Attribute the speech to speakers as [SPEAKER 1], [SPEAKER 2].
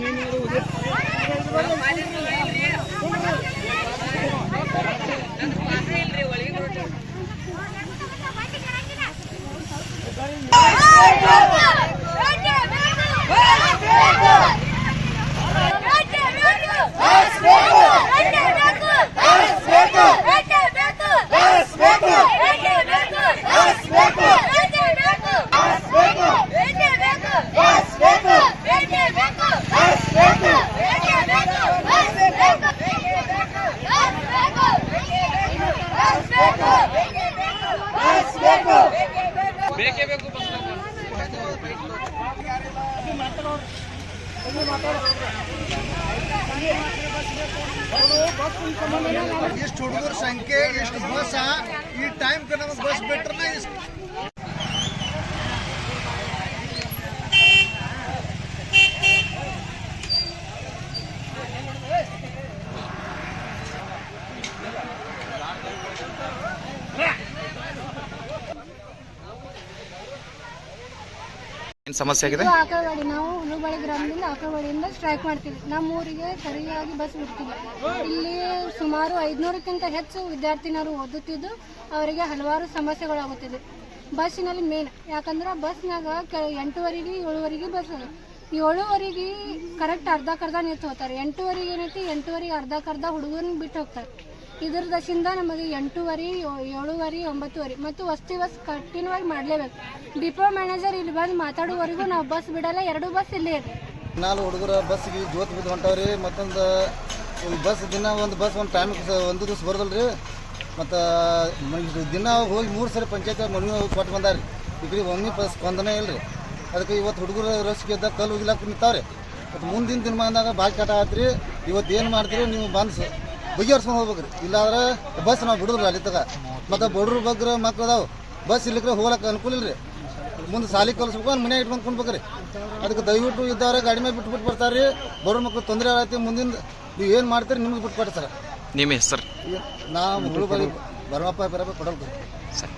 [SPEAKER 1] ಬೇಕೇ
[SPEAKER 2] ಎಷ್ಟು ಹುಡುಗರ ಸಂಖ್ಯೆ ಎಷ್ಟು ಬಸ್ ಈ ಟೈಮ್ ನಮಗೆ ಬಸ್ ಇಷ್ಟು
[SPEAKER 3] ಸಮಸ್ಯೆ ಆಗಿದೆ?
[SPEAKER 4] ಆಕಳವಾಡಿ. ನಾವು ಹುಲ್ಲುಬಾಳಿ ಗ್ರಾಮದಿಂದ ಆಕಳವಾಡಿಯಿಂದ ಸ್ಟ್ರೈಕ್ ಮಾಡ್ತೀವಿ. ನಮ್ಮ ಊರಿಗೆ ಸರಿಯಾಗಿ ಬಸ್ ಬಿಡ್ತೀವಿ ಇಲ್ಲಿ ಸುಮಾರು ಐದ್ನೂರಕ್ಕಿಂತ ಹೆಚ್ಚು ವಿದ್ಯಾರ್ಥಿನರು ಓದುತ್ತಿದ್ದು, ಅವರಿಗೆ ಹಲವಾರು ಸಮಸ್ಯೆಗಳಾಗುತ್ತಿದೆ. ಬಸ್ಸಿನಲ್ಲಿ ಮೇನ್ ಯಾಕಂದ್ರೆ ಬಸ್ನಾಗ ಕೆ ಎಂಟುವರೆಗೆ ಏಳುವರೆಗೆ ಬಸ್ ಏಳುವರೆಗೆ ಕರೆಕ್ಟ್ ಅರ್ಧಕ್ಕರ್ಧ ನಿಂತು ಹೋಗ್ತಾರೆ. ಎಂಟುವರೆಗೆ ಏನೈತಿ ಎಂಟುವರೆಗೆ ಅರ್ಧಕ್ಕರ್ಧ ಹುಡುಗರನ್ನ ಬಿಟ್ಟು ಹೋಗ್ತಾರೆ. ಇದ್ರ ದಶಿಂದ ನಮಗೆ ಎಂಟೂವರೆ ಏಳುವರೆ, ಒಂಬತ್ತುವರೆ. ಮತ್ತು ವಸ್ತಿ ಬಸ್ ಕಠಿಣವಾಗಿ ಮಾಡಲೇಬೇಕು. ಡಿಪೋ ಮ್ಯಾನೇಜರ್ ಇಲ್ಲಿ ಬಂದು ಮಾತಾಡುವವರೆಗೂ ನಾವು ಬಸ್ ಬಿಡಲ್ಲ, ಎರಡು ಬಸ್ ಇಲ್ಲಿ ಇದೆ
[SPEAKER 2] ನಾಲ್ಕು ಹುಡುಗರ ಬಸ್ಸಿಗೆ ಜೋತ್ ಬಿದ್ದು ಹೊಂಟವ್ರಿ. ಮತ್ತೊಂದು ಒಂದು ಬಸ್ ದಿನ ಒಂದು ಬಸ್ ಒಂದು ಟೈಮ್ ಒಂದು ದಿವಸ ರೀ ಮತ್ತು ದಿನ ಹೋಗಿ ಮೂರು ಸರಿ ಪಂಚಾಯತ್ ಹೋಗಿ ಕೊಟ್ಟು ಬಂದಾರಿ ಈಗ ಒಮ್ಮೆ ಬಸ್ ಬಂದನೇ ಇಲ್ಲ ರೀ ಅದಕ್ಕೆ ಇವತ್ತು ಹುಡುಗರು ರಸಿಗೆ ಇದ್ದಾಗ ಕಲ್ಲು ಹೋಗಿಲಾಕ ನಿಂತಾವ್ರಿ. ಮತ್ತು ಮುಂದಿನ ದಿನಮಾನದಾಗ ಬಾಕಿ ಕಟ ಆತ್ರಿ. ಇವತ್ತು ಏನು ಮಾಡ್ತೀರಿ, ನೀವು ಬಂದು ಬಗೆಹರಿಸ್ಕೊಂಡು ಹೋಗ್ಬೇಕ್ರಿ ಇಲ್ಲಾಂದ್ರೆ ಬಸ್ ನಾವು ಬಿಡುದ್ರಿ ಅಲ್ಲಿ ತಗ. ಮತ್ತು ಬಡ್ರ ಬಗ್ರ ಮಕ್ಳು ಅದಾವ. ಬಸ್ ಇಲ್ಲಿಕ್ರೆ ಹೋಗ್ಲಕ್ಕ ಅನುಕೂಲ ಇಲ್ಲ ರೀ ಮುಂದೆ ಸಾಲಿ ಕಲಿಸ್ಬೇಕು ಅವ್ನು ಮನೆಯಾಗ ಇಟ್ಕೊಂಡು ಕುಣ್ಬೇಕ್ರಿ ಅದಕ್ಕೆ ದಯವಿಟ್ಟು ಇದ್ದವ್ರೆ ಗಾಡಿ ಮೇಲೆ ಬಿಟ್ಟು ಬಿಟ್ಟು ಬರ್ತಾರೆ ಬಡವ್ರ ಮಕ್ಳು ತೊಂದರೆ ಆಗತ್ತೆ ಮುಂದಿನ ನೀವು ಏನು ಮಾಡ್ತೀರಿ ನಿಮ್ಗೆ ಬಿಟ್ಟು ಕೊಡ್ತಾರೆ.
[SPEAKER 3] ನಿಮ್ಮ ಹೆಸರು?
[SPEAKER 2] ನಾವು ಹುಡುಗರಿಗೆ ಬರವಪ್ಪ ಬರಬೇಕು ಕೊಡಲ್ರಿ.
[SPEAKER 3] ಸರಿ.